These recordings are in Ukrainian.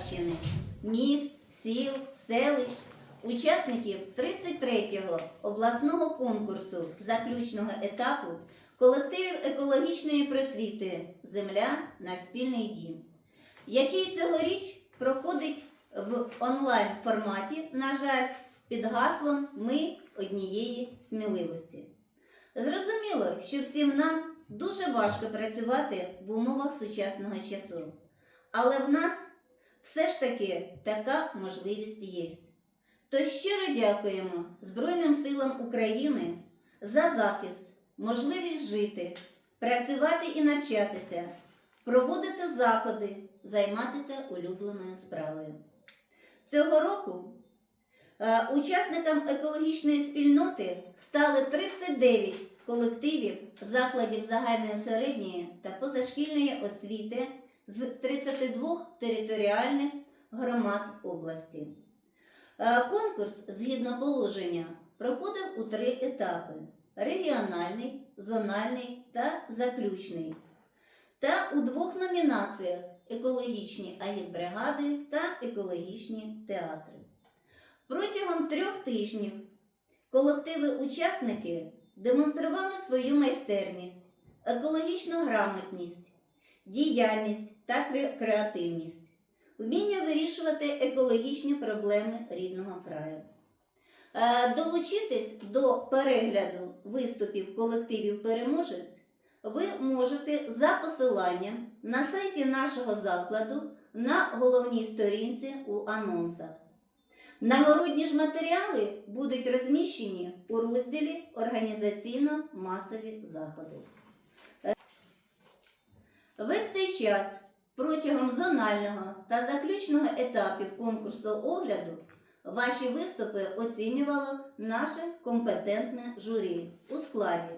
Полтавщини, міст, сіл, селищ, учасників 33-го обласного конкурсу заключного етапу колективів екологічної просвіти Земля наш спільний дім, який цьогоріч проходить в онлайн форматі, на жаль, під гаслом Ми однієї сміливості. Зрозуміло, що всім нам дуже важко працювати в умовах сучасного часу. Але в нас все ж таки така можливість є. То щиро дякуємо Збройним силам України за захист, можливість жити, працювати і навчатися, проводити заходи, займатися улюбленою справою. Цього року Е, Учасникам екологічної спільноти стали 39 колективів закладів загальної середньої та позашкільної освіти з 32 територіальних громад області. Е, Конкурс, згідно положення, проходив у три етапи: регіональний, зональний та заключний. Та у двох номінаціях екологічні агітбригади та екологічні театри. Протягом трьох тижнів колективи-учасники демонстрували свою майстерність, екологічну грамотність, діяльність та креативність, вміння вирішувати екологічні проблеми рідного краю. Е, Долучитись до перегляду виступів колективів переможець ви можете за посиланням на сайті нашого закладу на головній сторінці у анонсах. Нагородні ж матеріали будуть розміщені у розділі Організаційно-масові заходи. Е, Весь цей час протягом зонального та заключного етапів конкурсу огляду ваші виступи оцінювало наше компетентне журі у складі.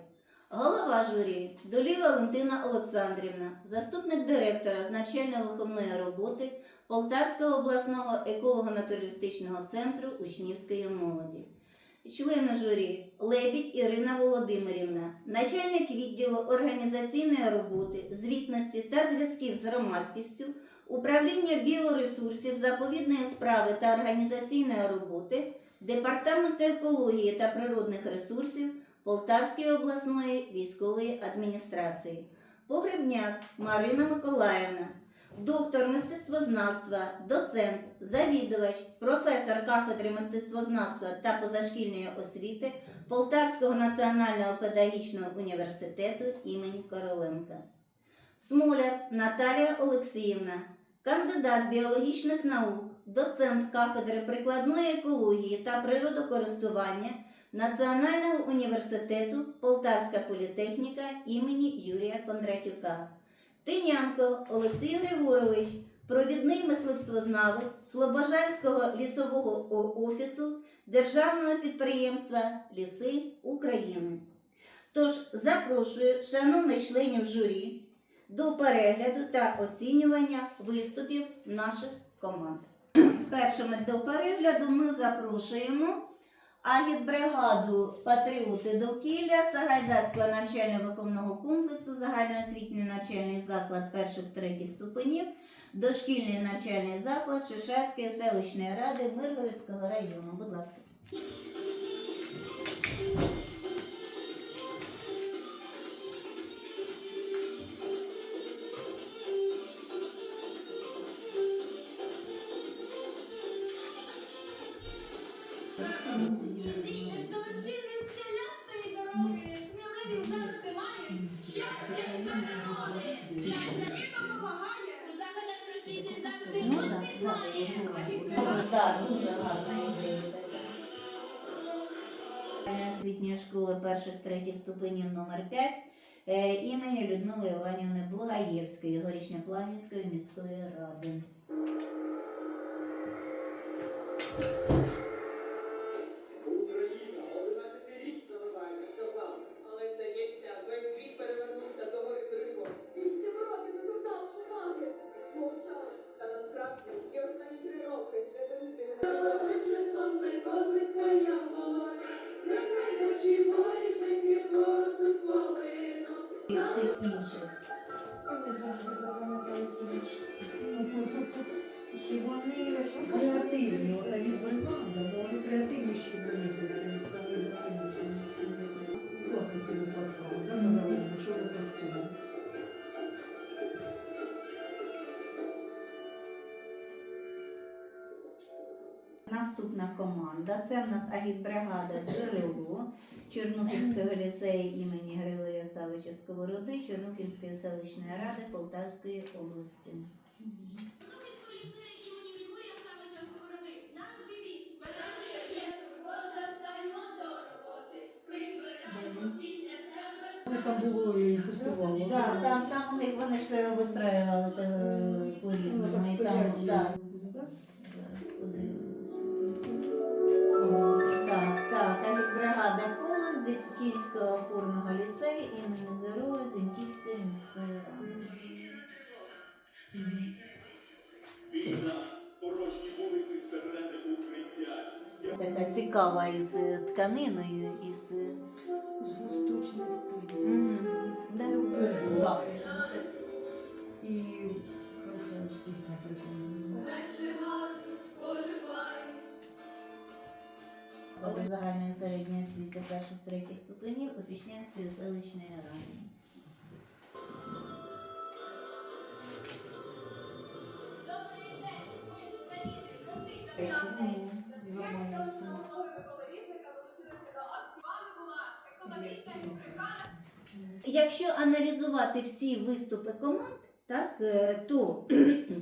Голова журі Долі Валентина Олександрівна, заступник директора з навчально-виховної роботи Полтавського обласного еколого-натуралістичного центру учнівської молоді. Члени журі Лебідь Ірина Володимирівна, начальник відділу організаційної роботи, звітності та зв'язків з громадськістю, управління біоресурсів, заповідної справи та організаційної роботи, Департаменту екології та природних ресурсів Полтавської обласної військової адміністрації. Погребняк Марина Миколаївна, доктор мистецтвознавства, доцент, завідувач, професор кафедри мистецтвознавства та позашкільної освіти Полтавського національного педагогічного університету імені Короленка. Смоляр Наталія Олексіївна, кандидат біологічних наук, доцент кафедри прикладної екології та природокористування Національного університету Полтавська політехніка імені Юрія Кондратюка. Тинянко Олексій Григорович, провідний мисливствознавець Слобожанського лісового офісу Державного підприємства Ліси України. Тож запрошую шановних членів журі до перегляду та оцінювання виступів наших команд. Першими до перегляду ми запрошуємо агітбригаду Патріоти довкілля Сагайдацького навчально-виховного комплексу загальноосвітній навчальний заклад перших третіх ступенів, дошкільний навчальний заклад Шишацької селищної ради Миргородського району. Будь ласка. Дуже гарна ідея. Освітньої школи перших третіх ступенів номер 5 е, імені Людмили Іванівни Бугаєвської, Горішньоплавнівської міської ради. Нас агітбригада Джерело Чорнухівського ліцею імені Григорія Савича Сковороди Чорнухівської селищної ради Полтавської області. Там було і пустувало. Да, там, там у них вони ж вистраювалися е, Ну, там, стоять. так. да? Так, Зіньківського опорного ліцею імені Зерова Зіньківської міської ради. Вулиці серед укриття. Така цікава із тканиною, із е, З восточних танців. Да. Це. І хороша пісня прикольна. До загальної середньої освіти перших третіх ступенів Опішнянської селищної ради. Чому? Нормально. Якщо аналізувати всі виступи команд, так, е, то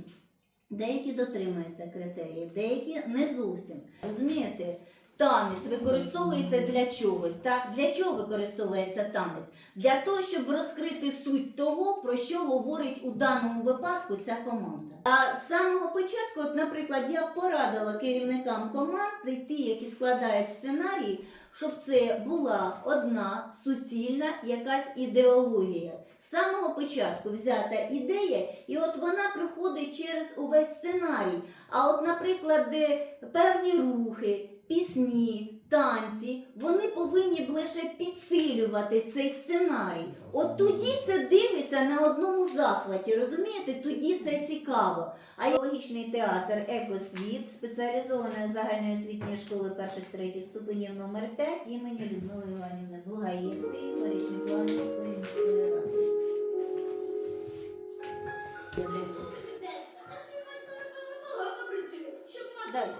деякі дотримуються критерії, деякі не зовсім. Розумієте? Танець використовується для чогось. Так? Для чого використовується танець? Для того, щоб розкрити суть того, про що говорить у даному випадку ця команда. А з самого початку, от, наприклад, я порадила керівникам команд, ті, які складають сценарій, щоб це була одна суцільна якась ідеологія. З самого початку взята ідея, і от вона проходить через увесь сценарій. А от, наприклад, певні рухи, пісні, танці, вони повинні б лише підсилювати цей сценарій. От тоді це дивишся на одному захваті, розумієте? Тоді це цікаво. А екологічний театр Екосвіт спеціалізованої загальноосвітньої школи перших третіх ступенів номер 5 імені Людмили Іванівни Бугаєвської, Горішньоплавської міської ради. Далі.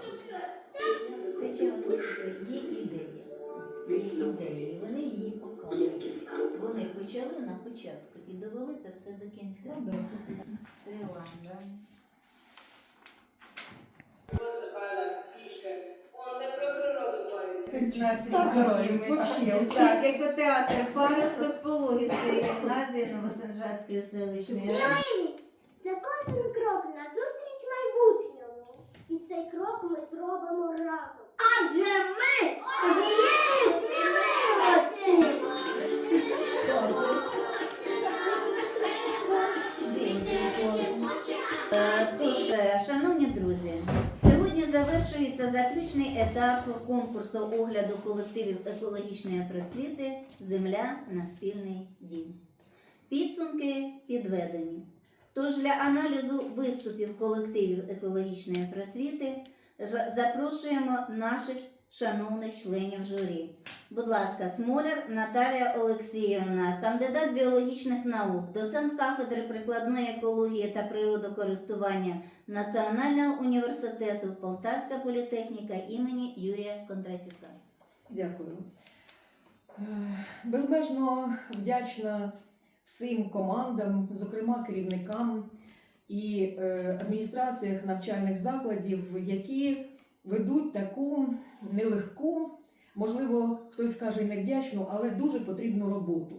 Причому тут є ідея. Є ідеї, вони її показують. Вони почали на початку і довели це все до кінця. Стріла, да. Природу говорить. Так. Так, екотеатр Паросток Пологівської гімназії Новосанжарської селищної ради. Це кожен крок назустріч майбутньому. І цей крок ми зробимо разом. Адже ми однієї сміливості! Тож, е, шановні друзі, сьогодні завершується заключний етап конкурсу огляду колективів екологічної просвіти Земля на спільний дім. Підсумки підведені. Тож для аналізу виступів колективів екологічної просвіти запрошуємо наших шановних членів журі. Будь ласка, Смоляр Наталія Олексіївна, кандидат біологічних наук, доцент кафедри прикладної екології та природокористування Національного університету Полтавська політехніка імені Юрія Кондратюка. Дякую. Е, Безмежно вдячна всім командам, зокрема керівникам і е, адміністраціях навчальних закладів, які ведуть таку нелегку, можливо, хтось каже невдячну, але дуже потрібну роботу.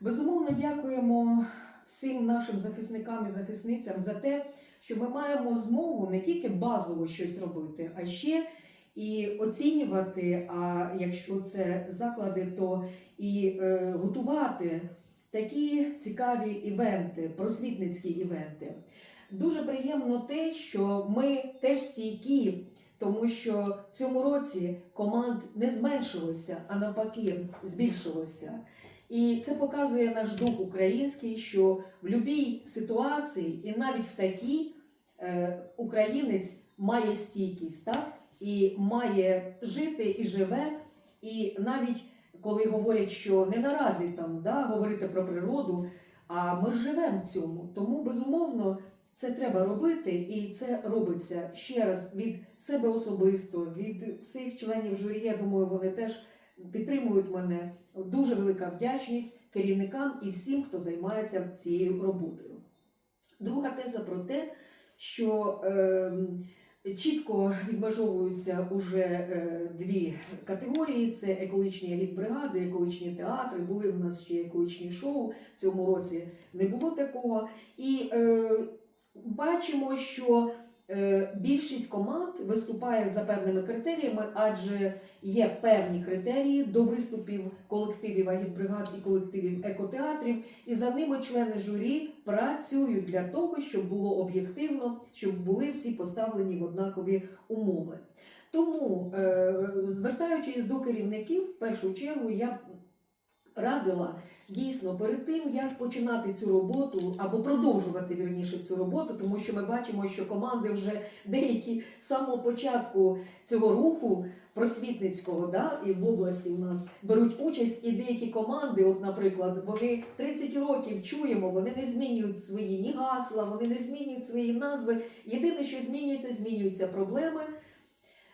Безумовно, дякуємо всім нашим захисникам і захисницям за те, що ми маємо змогу не тільки базово щось робити, а ще і оцінювати. А якщо це заклади, то і е, готувати такі цікаві івенти, просвітницькі івенти. Дуже приємно те, що ми теж стійкі, тому що в цьому році команд не зменшилося, а навпаки, збільшилося. І це показує наш дух український, що в будь-якій ситуації, і навіть в такій, е, українець має стійкість, так? і має жити і живе. І навіть коли говорять, що не наразі там да, говорити про природу, а ми живемо в цьому. Тому безумовно це треба робити, і це робиться ще раз від себе особисто, від всіх членів журі. Я думаю, вони теж підтримують мене. Дуже велика вдячність керівникам і всім, хто займається цією роботою. Друга теза про те, що е, чітко відмежовуються уже е, дві категорії: це екологічні агітбригади, екологічні театри. Були в нас ще екологічні шоу. В цьому році не було такого. І е, бачимо, що е, більшість команд виступає за певними критеріями, адже є певні критерії до виступів колективів агітбригад і колективів екотеатрів, і за ними члени журі працюють для того, щоб було об'єктивно, щоб були всі поставлені в однакові умови. Тому, е, звертаючись до керівників, в першу чергу я радила дійсно перед тим, як починати цю роботу або продовжувати вірніше цю роботу, тому що ми бачимо, що команди вже деякі з самого початку цього руху просвітницького, да, і в області у нас беруть участь, і деякі команди, от, наприклад, вони 30 років чуємо, вони не змінюють свої ні гасла, вони не змінюють свої назви. Єдине, що змінюється, змінюються проблеми.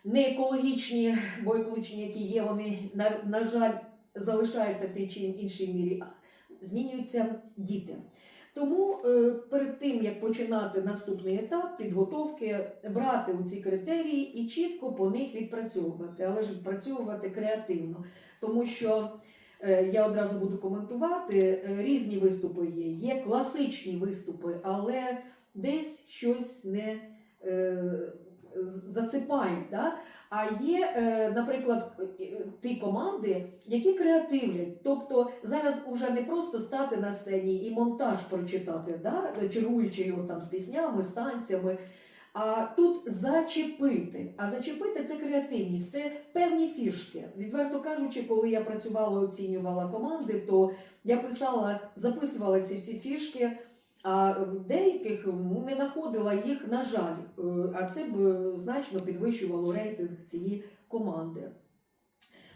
Не екологічні, бо які є, вони, на, на жаль, залишаються в тій чи іншій мірі, а змінюються діти. Тому е, перед тим як починати наступний етап підготовки, брати у ці критерії і чітко по них відпрацьовувати, але ж відпрацьовувати креативно, тому що е, я одразу буду коментувати е, різні виступи є. Є класичні виступи, але десь щось не е, з- зацепає. Да? А є, е, наприклад, е, ті команди, які креативлять. Тобто зараз уже не просто стати на сцені і монтаж прочитати, да? чаруючи його там з піснями, з танцями. А тут зачепити. А зачепити це креативність, це певні фішки. Відверто кажучи, коли я працювала, оцінювала команди, то я писала, записувала ці всі фішки. А в деяких не знаходила їх, на жаль, Е, а це б е, значно підвищувало рейтинг цієї команди.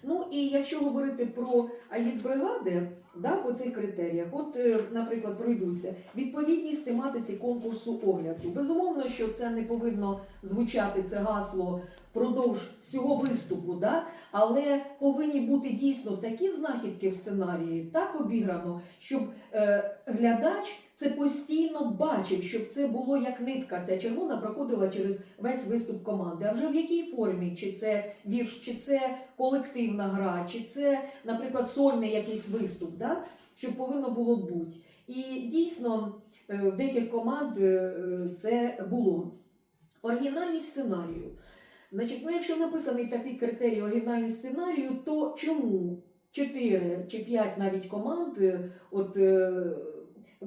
Ну і якщо говорити про агітбригади, да, по цих критеріях, от, е, наприклад, пройдуся, відповідність тематиці конкурсу огляду. Безумовно, що це не повинно звучати це гасло впродовж всього виступу, да? але повинні бути дійсно такі знахідки в сценарії, так обіграно, щоб е, глядач це постійно бачив, щоб це було як нитка. Ця червона проходила через весь виступ команди. А вже в якій формі? Чи це вірш, чи це колективна гра, чи це, наприклад, сольний якийсь виступ, да? що повинно було бути. І дійсно е, в деяких команд е, це було. Оригінальність сценарію. Значить, ну, якщо написаний такий критерій оригінальність сценарію, то чому 4 чи 5 навіть команд е, от, е,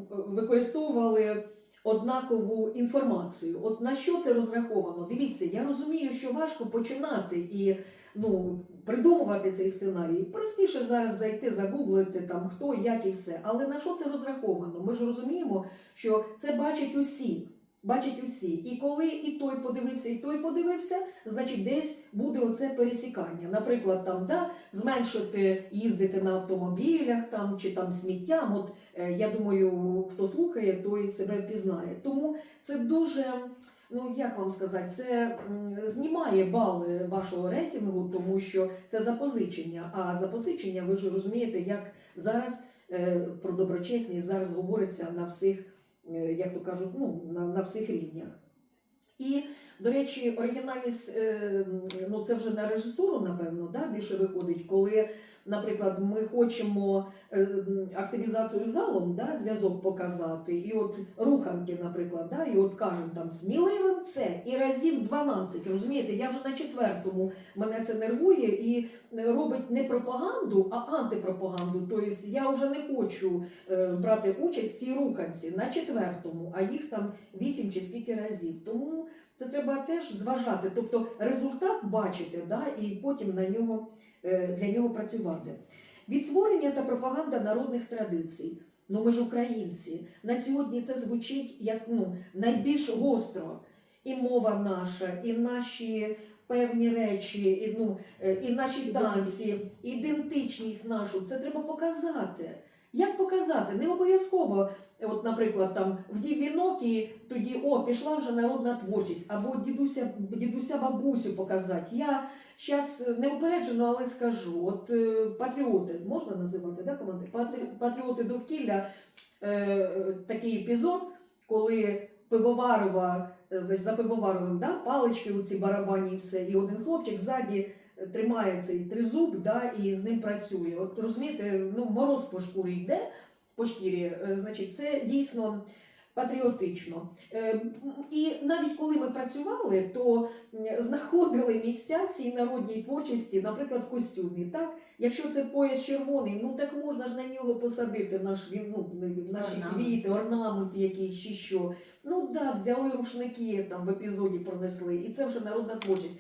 використовували однакову інформацію? От на що це розраховано? Дивіться, я розумію, що важко починати і ну, придумувати цей сценарій. Простіше зараз зайти, загуглити там хто, як і все. Але на що це розраховано? Ми ж розуміємо, що це бачать усі. Бачать усі. І коли і той подивився, і той подивився, значить десь буде оце пересікання. Наприклад, там да, зменшити їздити на автомобілях там чи там сміттям. От е, я думаю, хто слухає, той себе пізнає. Тому це дуже. Ну, як вам сказати, це знімає бали вашого рейтингу, тому що це запозичення. А запозичення, ви ж розумієте, як зараз е, про доброчесність зараз говориться на всіх як то кажуть, ну, на, на всіх рівнях. І, до речі, оригінальність, е, ну це вже на режисуру, напевно, да, більше виходить, коли, наприклад, ми хочемо е, активізацію залом, да, зв'язок показати, і от руханки, наприклад, да, і от кажемо там сміливим це і разів 12. Розумієте, я вже на четвертому мене це нервує і робить не пропаганду, а антипропаганду. Тобто я вже не хочу е, брати участь в цій руханці на четвертому, а їх там вісім чи скільки разів. Тому це треба теж зважати, тобто результат бачити, да, і потім на нього, для нього працювати. Відтворення та пропаганда народних традицій. Ну ми ж українці. На сьогодні це звучить як ну, найбільш гостро. І мова наша, і наші певні речі, і, ну, е, і наші танці, ідентичність нашу. Це треба показати. Як показати? Не обов'язково, от, наприклад, там вдів вінок і тоді о, пішла вже народна творчість, або дідуся, дідуся бабусю показати. Я зараз неупереджено, але скажу: от е, патріоти можна називати, да, команди? Патрі- Патріоти довкілля е, такий епізод, коли пивоварова, е, значить, за пивоваровим, да, палички у ці барабані і все, і один хлопчик ззаді е, тримає цей тризуб, да, і з ним працює. От розумієте, ну мороз по шкурі йде, по шкірі, е, значить, це дійсно. Патріотично. Е, І навіть коли ми працювали, то знаходили місця цій народній творчості, наприклад, в костюмі. Так? Якщо це пояс червоний, ну так можна ж на нього посадити наш ну, наші Орнамент. квіти, орнамент якийсь чи що. Ну да, взяли рушники там в епізоді пронесли, і це вже народна творчість.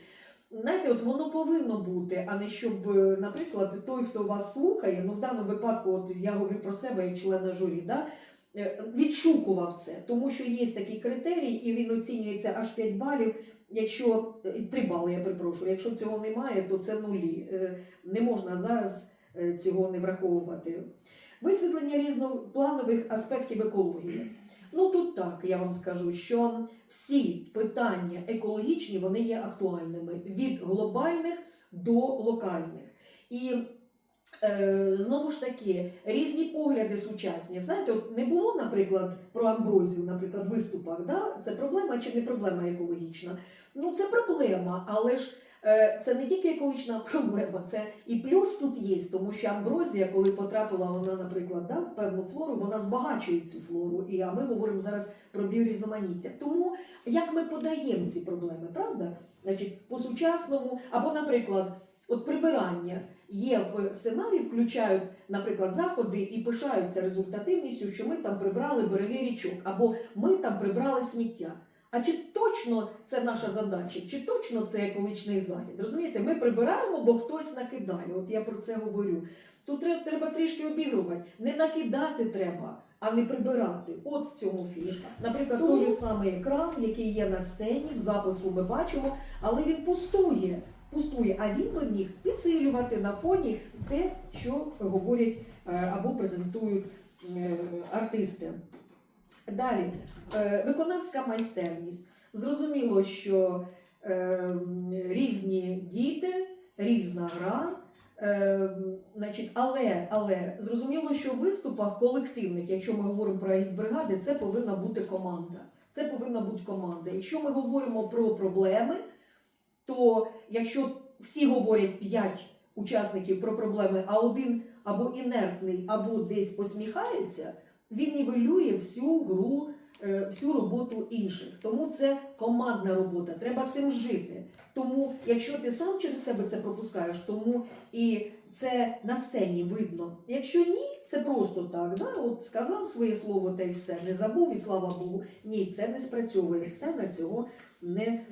Знаєте, от воно повинно бути, а не щоб, е, наприклад, той, хто вас слухає, ну в даному випадку, от я говорю про себе як члена журі, да, відшукував це, тому що є такий критерій, і він оцінюється аж 5 балів. Якщо 3 бали, я перепрошую, якщо цього немає, то це нулі. Е, Не можна зараз е, цього не враховувати. Висвітлення різнопланових аспектів екології. Ну тут так я вам скажу, що всі питання екологічні вони є актуальними від глобальних до локальних. І е, знову ж таки різні погляди сучасні. Знаєте, от не було, наприклад, про амброзію, наприклад, виступах. Да? Це проблема чи не проблема екологічна? Ну це проблема, але ж. е, Це не тільки екологічна проблема, це і плюс тут є, тому що амброзія, коли потрапила вона, наприклад, да, в певну флору, вона збагачує цю флору. І а ми говоримо зараз про біорізноманіття. Тому як ми подаємо ці проблеми, правда? Значить, по-сучасному, або, наприклад, от прибирання є в сценарії, включають, наприклад, заходи і пишаються результативністю, що ми там прибрали береги річок, або ми там прибрали сміття. А чи точно це наша задача, чи точно це екологічний захід? Розумієте, ми прибираємо, бо хтось накидає. От я про це говорю. Тут треба, треба трішки обігрувати. Не накидати треба, а не прибирати. От в цьому фішка. Наприклад, той же самий екран, який є на сцені, в запису ми бачимо, але він пустує. Пустує, а він би міг підсилювати на фоні те, що говорять е, або презентують е, артисти. Далі, е, виконавська майстерність. Зрозуміло, що різні діти, різна гра. Але, але зрозуміло, що в виступах колективних, якщо ми говоримо про бригади, це повинна бути команда. Це повинна бути команда. Якщо ми говоримо про проблеми, то якщо всі говорять 5 учасників про проблеми, а один або інертний, або десь посміхається, він нівелює всю гру, е, всю роботу інших. Тому це командна робота. Треба цим жити. Тому, якщо ти сам через себе це пропускаєш, тому і це на сцені видно. Якщо ні, це просто так. Да? От сказав своє слово та й все, не забув, і слава Богу. Ні, це не спрацьовує. Сцена цього не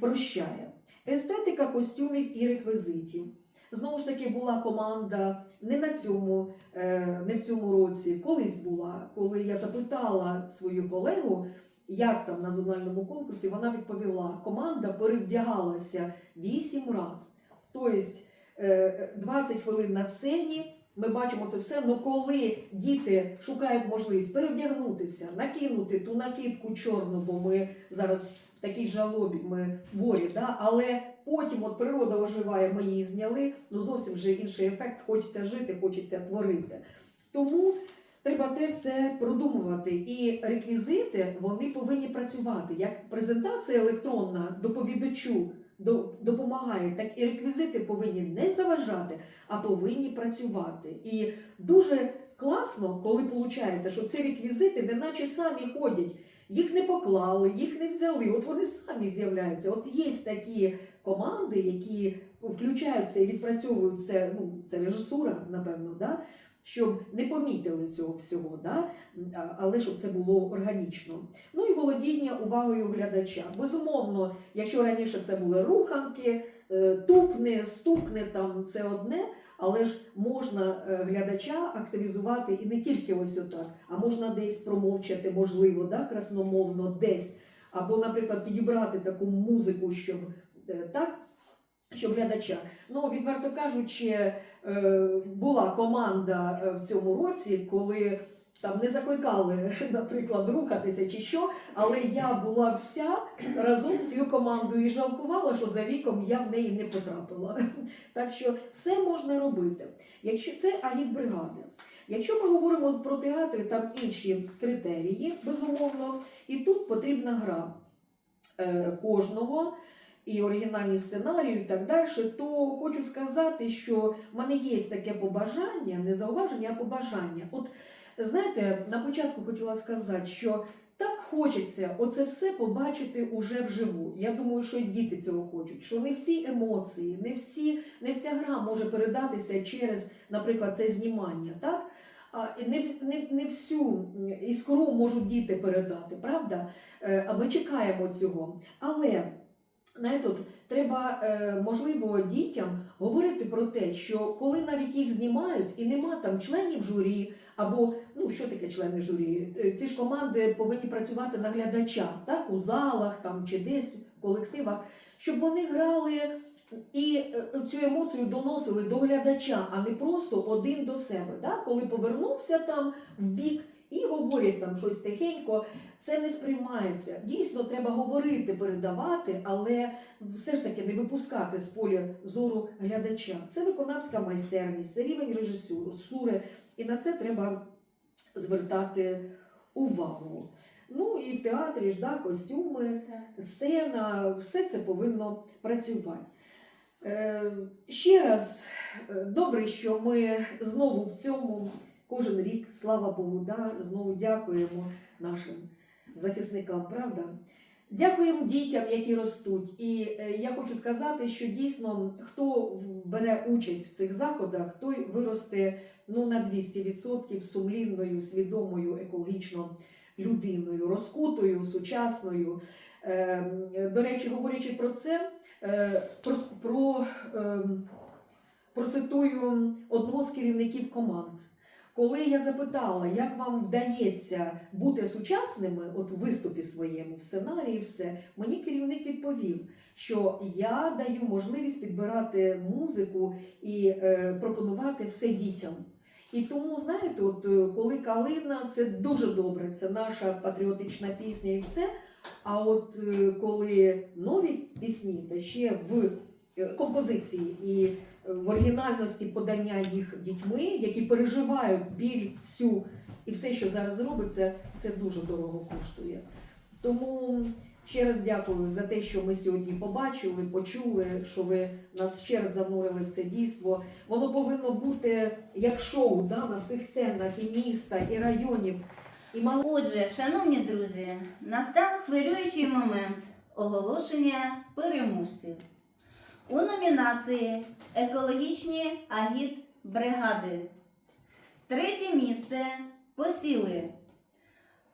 прощає. Естетика костюмів і реквізитів. Знову ж таки, була команда не на цьому, е, не в цьому році, колись була, коли я запитала свою колегу, як там на зональному конкурсі, вона відповіла: команда перевдягалася 8 разів. Тобто е, 20 хвилин на сцені. Ми бачимо це все. але коли діти шукають можливість перевдягнутися, накинути ту накидку чорну, бо ми зараз такій жалобі, ми ворі, да? але потім от природа оживає, ми її зняли. Ну зовсім вже інший ефект. Хочеться жити, хочеться творити. Тому треба теж це продумувати. І реквізити вони повинні працювати. Як презентація електронна доповідачу допомагає, так і реквізити повинні не заважати, а повинні працювати. І дуже класно, коли виходить, що ці реквізити неначе самі ходять. Їх не поклали, їх не взяли. От вони самі з'являються. От є такі команди, які включаються і відпрацьовують це. Ну це режисура, напевно, да? щоб не помітили цього всього, да? але щоб це було органічно. Ну і володіння увагою глядача. Безумовно, якщо раніше це були руханки, е, тупне, стукне, там це одне. Але ж можна е, глядача активізувати і не тільки ось отак, а можна десь промовчати, можливо, да, красномовно десь. Або, наприклад, підібрати таку музику, щоб е, так, щоб глядача. Ну, відверто кажучи, е, була команда в цьому році, коли там не закликали, наприклад, рухатися чи що, але я була вся разом з цією командою і жалкувала, що за віком я в неї не потрапила. Так що все можна робити. Якщо це агітбригада. Якщо ми говоримо про театри, там інші критерії, безумовно, і тут потрібна гра е, кожного. І оригінальні сценарії, і так далі, то хочу сказати, що в мене є таке побажання, не зауваження, а побажання. От знаєте, на початку хотіла сказати, що так хочеться оце все побачити уже вживу. Я думаю, що діти цього хочуть, що не всі емоції, не, всі, не вся гра може передатися через, наприклад, це знімання. так? Не, не, не всю іскру можуть діти передати, правда? Е, А ми чекаємо цього. Але знаєте, от, треба, е, можливо, дітям говорити про те, що коли навіть їх знімають і нема там членів журі, або ну що таке члени журі? Е, Ці ж команди повинні працювати на глядача, так, у залах там чи десь в колективах, щоб вони грали і е, цю емоцію доносили до глядача, а не просто один до себе. Так? Коли повернувся там в бік і говорять там щось тихенько, це не сприймається. Дійсно, треба говорити, передавати, але все ж таки не випускати з поля зору глядача. Це виконавська майстерність, це рівень режисури, і на це треба звертати увагу. Ну і в театрі ж да, костюми, сцена, все це повинно працювати. Е, ще раз, е, добре, що ми знову в цьому кожен рік, слава Богу, да, знову дякуємо нашим захисникам, правда? Дякуємо дітям, які ростуть. І е, я хочу сказати, що дійсно хто бере участь в цих заходах, той виросте ну, на 200% сумлінною, свідомою, екологічно людиною, розкутою, сучасною. Е, До речі, говорячи про це, е, про, про, ем, процитую одного з керівників команд. Коли я запитала, як вам вдається бути сучасними, от в виступі своєму, в сценарії, все, мені керівник відповів, що я даю можливість підбирати музику і е, пропонувати все дітям. І тому, знаєте, от е, коли калина, це дуже добре, це наша патріотична пісня і все. А от е, коли нові пісні, та ще в е, композиції і в оригінальності подання їх дітьми, які переживають біль всю і все, що зараз робиться, це дуже дорого коштує. Тому ще раз дякую за те, що ми сьогодні побачили, почули, що ви нас ще раз занурили в це дійство. Воно повинно бути як шоу да, на всіх сценах і міста, і районів. І мало Отже, шановні друзі, настав хвилюючий момент оголошення переможців. У номінації Екологічні агітбригади. Третє місце посіли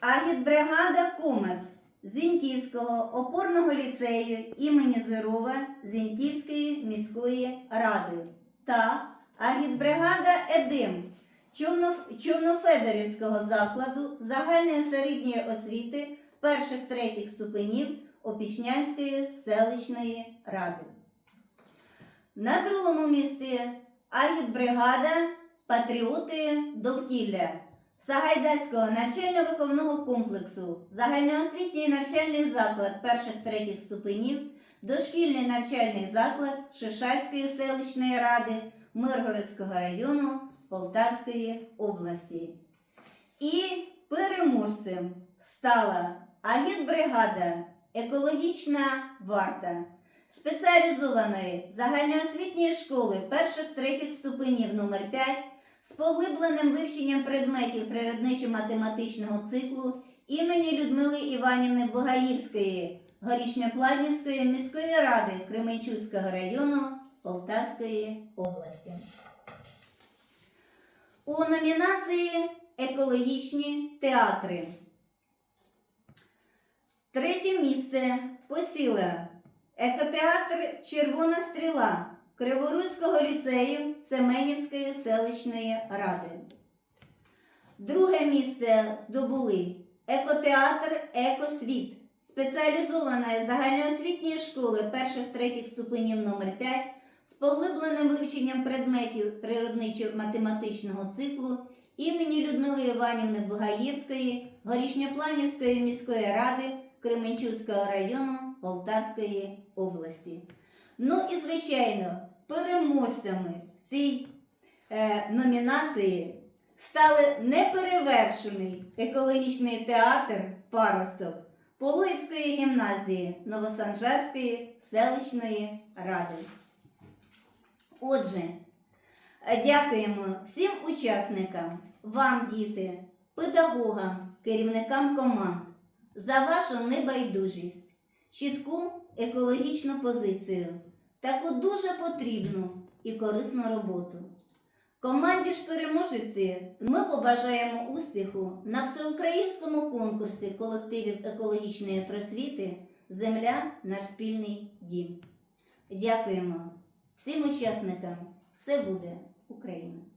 Агітбригада Комет Зіньківського опорного ліцею імені Зирова Зіньківської міської ради та Агітбригада Едим Човно- Човнофедерівського закладу загальної середньої освіти перших третіх ступенів Опішнянської селищної ради. На другому місці агітбригада Патріоти довкілля Сагайдайського навчально-виховного комплексу, загальноосвітній навчальний заклад перших третіх ступенів, дошкільний навчальний заклад Шишацької селищної ради Миргородського району Полтавської області. І переможцем стала агітбригада Екологічна варта спеціалізованої загальноосвітньої школи перших третіх ступенів номер 5 з поглибленим вивченням предметів природничо-математичного циклу імені Людмили Іванівни Бугаївської Горішньоплавнівської міської ради Кременчуцького району Полтавської області. У номінації Екологічні театри. Третє місце посіла екотеатр Червона стріла Криворузького ліцею Семенівської селищної ради. Друге місце здобули екотеатр Екосвіт спеціалізованої загальноосвітньої школи перших третіх ступенів номер 5 з поглибленим вивченням предметів природничо-математичного циклу імені Людмили Іванівни Бугаєвської Горішньопланівської міської ради Кременчуцького району Полтавської області. Ну і звичайно, переможцями в цій е, номінації стали неперевершений екологічний театр Паросток Пологівської гімназії Новосанжарської селищної ради. Отже, дякуємо всім учасникам, вам, діти, педагогам, керівникам команд за вашу небайдужість, чітку екологічну позицію, таку дуже потрібну і корисну роботу. Команді ж переможеці ми побажаємо успіху на всеукраїнському конкурсі колективів екологічної просвіти Земля наш спільний дім. Дякуємо всім учасникам. Все буде Україна!